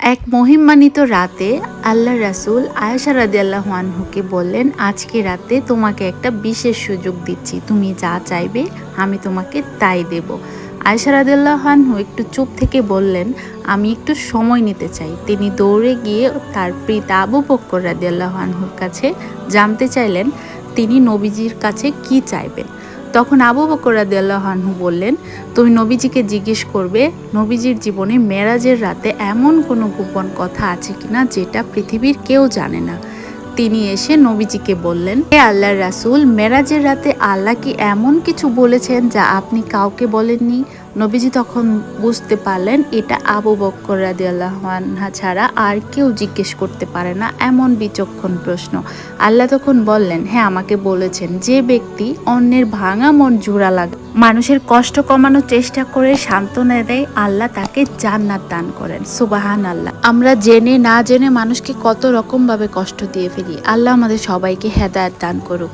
এক মহিমান্বিত রাতে আল্লাহ রাসুল আয়েশা রাদিয়াল্লাহ আনহুকে বললেন, আজকে রাতে তোমাকে একটা বিশেষ সুযোগ দিচ্ছি। তুমি যা চাইবে আমি তোমাকে তাই দেব। আয়েশা রাদিয়াল্লাহ আনহু একটু চুপ থেকে বললেন, আমি একটু সময় নিতে চাই। তিনি দৌড়ে গিয়ে তার প্রীত আবু বক্কর রাদিয়াল্লাহ আনহুর কাছে জানতে চাইলেন, তিনি নবীজির কাছে কি চাইবেন? তখন আবু বকর রাদিয়াল্লাহু বললেন, তুমি নবীজিকে জিজ্ঞেস করবে, নবীজির জীবনে মেরাজের রাতে এমন কোনো গোপন কথা আছে কিনা যেটা পৃথিবীর কেউ জানে না। তিনি এসে নবীজিকে বললেন, হে আল্লাহর রাসূল, মেরাজের রাতে আল্লাহ কি এমন কিছু বলেছেন যা আপনি কাউকে বলেননি? নবীজি তখন বুঝতে পারলেন, এটা আবু বক্কর রাদিয়াল্লাহু আনহা ছাড়া আর কেউ জিজ্ঞেস করতে পারে না, এমন বিচক্ষণ প্রশ্ন। আল্লাহ তখন বললেন হ্যাঁ আমাকে বলেছেন, যে ব্যক্তি অন্যের ভাঙা মন জোড়া লাগে মানুষের কষ্ট কমানোর চেষ্টা করে সান্ত্বনা দেয়, আল্লাহ তাকে জান্নাত দান করেন। সুবাহান আল্লাহ আমরা জেনে না জেনে মানুষকে কত রকম ভাবে কষ্ট দিয়ে ফেলি। আল্লাহ আমাদের সবাইকে হেদায়ত দান করুক।